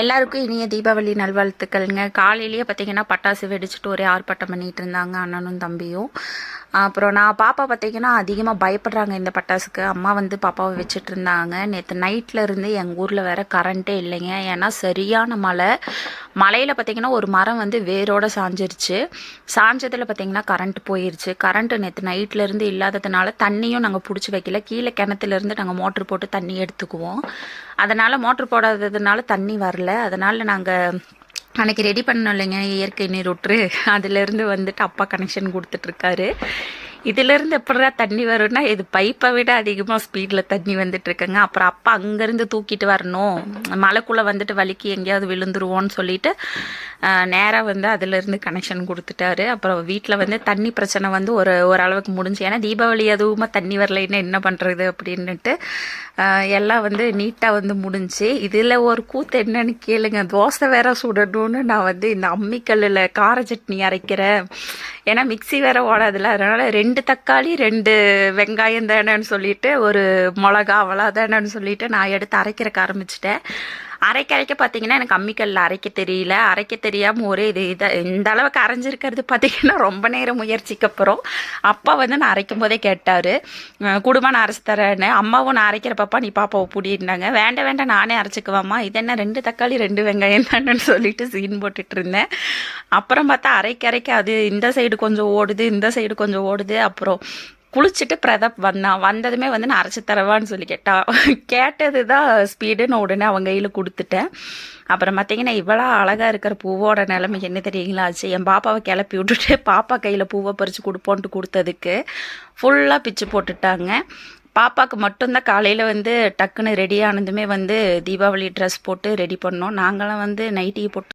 எல்லாருக்கும் இனிய தீபாவளி நல்வாழ்த்துக்கள்ங்க. காலையிலேயே பார்த்தீங்கன்னா பட்டாசு வெடிச்சிட்டு ஒரே ஆர்ப்பாட்டம் பண்ணிட்டு இருந்தாங்க அண்ணனும் தம்பியும். அப்புறம் நான் பாப்பா பார்த்தீங்கன்னா அதிகமாக பயப்படுறாங்க இந்த பட்டாசுக்கு. அம்மா வந்து பாப்பாவை வச்சுட்டு இருந்தாங்க. நேற்று நைட்டில் இருந்து எங்கள் ஊரில் வேற கரண்ட்டே இல்லைங்க. ஏன்னா சரியான மழை. மலையில் பார்த்தீங்கன்னா ஒரு மரம் வந்து வேரோட சாஞ்சிருச்சு. சாஞ்சதில் பார்த்தீங்கன்னா கரண்ட் போயிருச்சு. கரண்ட் நேற்று நைட்லேருந்து இல்லாததுனால தண்ணியும் நாங்கள் பிடிச்சி வைக்கல. கீழே கிணத்துலேருந்து நாங்கள் மோட்ரு போட்டு தண்ணி எடுத்துக்குவோம். அதனால் மோட்ரு போடாததுனால தண்ணி வரல. அதனால் நாங்கள் அன்றைக்கி ரெடி பண்ணோம் இல்லைங்க இயற்கை நீர் விட்டுரு அதுலேருந்து வந்துட்டு அப்பா கனெக்ஷன் கொடுத்துட்ருக்காரு இதுலேருந்து எப்படா தண்ணி வரும்னா இது பைப்பை விட அதிகமாக ஸ்பீடில் தண்ணி வந்துட்டுருக்குங்க. அப்புறம் அப்பா அங்கேருந்து தூக்கிட்டு வரணும். மலைக்குள்ளே வந்துட்டு வலிக்கு எங்கேயாவது விழுந்துருவோன்னு சொல்லிட்டு நேராக வந்து அதுலேருந்து கனெக்ஷன் கொடுத்துட்டாரு. அப்புறம் வீட்டில் வந்து தண்ணி பிரச்சனை வந்து ஒரு ஓரளவுக்கு முடிஞ்சு ஏன்னா தீபாவளி அதுவும் தண்ணி வரலைன்னா என்ன பண்ணுறது அப்படின்னுட்டு எல்லாம் வந்து நீட்டாக வந்து முடிஞ்சு இதில் ஒரு கூத்து என்னன்னு கேளுங்க. தோசை வேற சுடணும்னு நான் வந்து இந்த அம்மிக்கல்லில் கார சட்னி அரைக்கிறேன் ஏன்னா மிக்ஸி வேற ஓடாதுல்ல அதனால ரெண்டு தக்காளி ரெண்டு வெங்காயம் தானேன்னு சொல்லிட்டு ஒரு மிளகா அவ்வளோதானேன்னு சொல்லிட்டு நான் எடுத்து அரைக்கிறக்க ஆரம்பிச்சிட்டேன். அரைக்க அரைக்க பார்த்தீங்கன்னா எனக்கு அம்மிக்கல்ல அரைக்க தெரியல. அரைக்க தெரியாமல் ஒரே இது இதை இந்த அளவுக்கு அரைஞ்சிருக்கிறது பார்த்தீங்கன்னா ரொம்ப நேரம் முயற்சிக்கு அப்புறம் அப்பா வந்து நான் அரைக்கும் போதே கேட்டார். குடும்பம் நான் அரைச்சி தரேன்னு. அம்மாவும் நான் அரைக்கிற பாப்பா நீ பாப்பாவை பிடினாங்க வேண்டாம் வேண்டாம் நானே அரைச்சிக்குவாம்மா. இது என்ன ரெண்டு தக்காளி ரெண்டு வெங்காயம் தானேன்னு சொல்லிட்டு சீன் போட்டுட்டு இருந்தேன். அப்புறம் பார்த்தா அரைக்க அரைக்க அது இந்த சைடு கொஞ்சம் ஓடுது இந்த சைடு கொஞ்சம் ஓடுது. அப்புறம் குளிச்சுட்டு பிரதாப் வந்தான் வந்ததுமே வந்து நான் அரைச்சி தரவான்னு சொல்லி கேட்டான் கேட்டது தான் ஸ்பீடுன்னு உடனே அவங்க கையில் கொடுத்துட்டேன். அப்புறம் பார்த்தீங்கன்னா இவ்வளோ அழகாக இருக்கிற பூவோட நிலைமை என்ன தெரியுங்களா? ஆச்சு என் பாப்பாவை கிளப்பி விட்டுட்டு பாப்பா கையில் பூவை பறித்து கொடுப்போன்ட்டு கொடுத்ததுக்கு ஃபுல்லாக பிச்சு போட்டுட்டாங்க. பாப்பாவுக்கு மட்டும்தான் காலையில் வந்து டக்குன்னு ரெடி ஆனதுமே வந்து தீபாவளி ட்ரெஸ் போட்டு ரெடி பண்ணோம். நாங்களாம் வந்து நைட்டியை போட்டு